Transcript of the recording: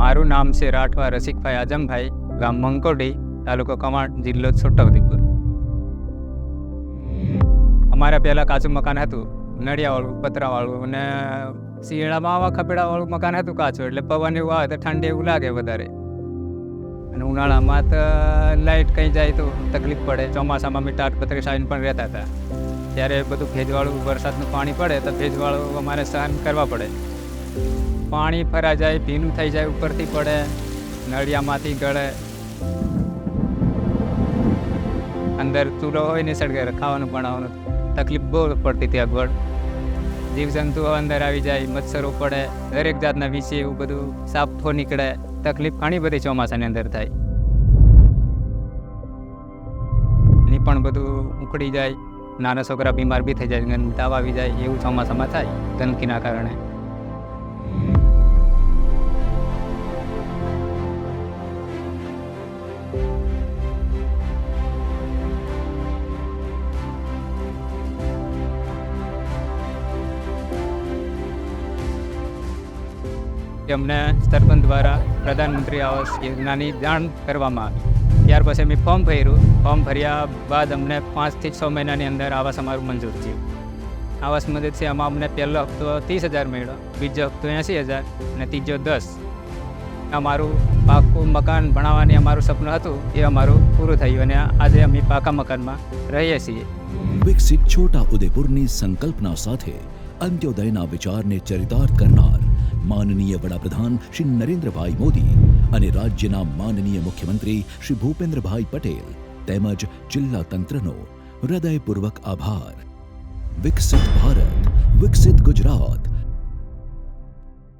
નામ છે રાઠવા રસિકભાઈ આજમભાઈ, ગામ મંકોડી, તાલુકો કમાડ જિલ્લો છોટાઉદેપુર. અમારા પહેલાં કાચું મકાન હતું, નળિયાવાળું, પતરાવાળું અને શિયાળામાં આવા ખપેડાવાળું મકાન હતું કાચું, એટલે પવન એવું આવે તો ઠંડી એવું લાગે વધારે. અને ઉનાળામાં તો લાઇટ કંઈ જાય તો તકલીફ પડે, ચોમાસામાં અમે તાટપત્રી સાઈન પણ રહેતા હતા. ત્યારે બધું ભેજવાળું, વરસાદનું પાણી પડે તો ભેજવાળું અમારે સહન કરવા પડે. પાણી ફરા જાય, ભીનું થઈ જાય, ઉપરથી પડે, નળિયામાંથી ગળે. અંદર ચૂલો હોય ને સળગે ખાવાનું બનાવવાનું તકલીફ બહુ પડતી હતી અગવડ જીવજંતુઓ અંદર આવી જાય, મચ્છરો પડે, દરેક જાતના વિશે એવું બધું સાફો નીકળે. તકલીફ ઘણી બધી ચોમાસાની અંદર થાય. એની પણ બધું ઉકળી જાય. નાના છોકરા બીમાર બી થઈ જાય તાવ આવી જાય, એવું ચોમાસામાં થાય ગંદકીના કારણે. અમને સરપંચ દ્વારા પ્રધાનમંત્રી આવાસ યોજનાની જાણ કરવામાં આવી. ત્યાર પછી અમે ફોર્મ ભર્યું. ફોર્મ ભર્યા બાદ અમને પાંચથી છ મહિનાની અંદર આવાસ અમારું મંજૂર થયું. આવાસ મદદથી આમાં અમને પહેલો હપ્તો ત્રીસ હજાર મળ્યો, બીજો હપ્તો એંસી હજાર અને ત્રીજો દસ. અમારું પાકું મકાન ભણાવવાની અમારું સપનું હતું એ અમારું પૂરું થયું અને આજે અમે પાકા મકાનમાં રહીએ છીએ. વિકસિત છોટા ઉદેપુરની સંકલ્પના સાથે અંત્યોદયના વિચારને ચરિતાર્થ કરનાર માનનીય વડાપ્રધાન શ્રી નરેન્દ્રભાઈ મોદી અને રાજ્યના માનનીય મુખ્યમંત્રી શ્રી ભૂપેન્દ્રભાઈ પટેલ તેમજ જિલ્લા તંત્રનો હૃદયપૂર્વક આભાર. વિકસિત ભારત, વિકસિત ગુજરાત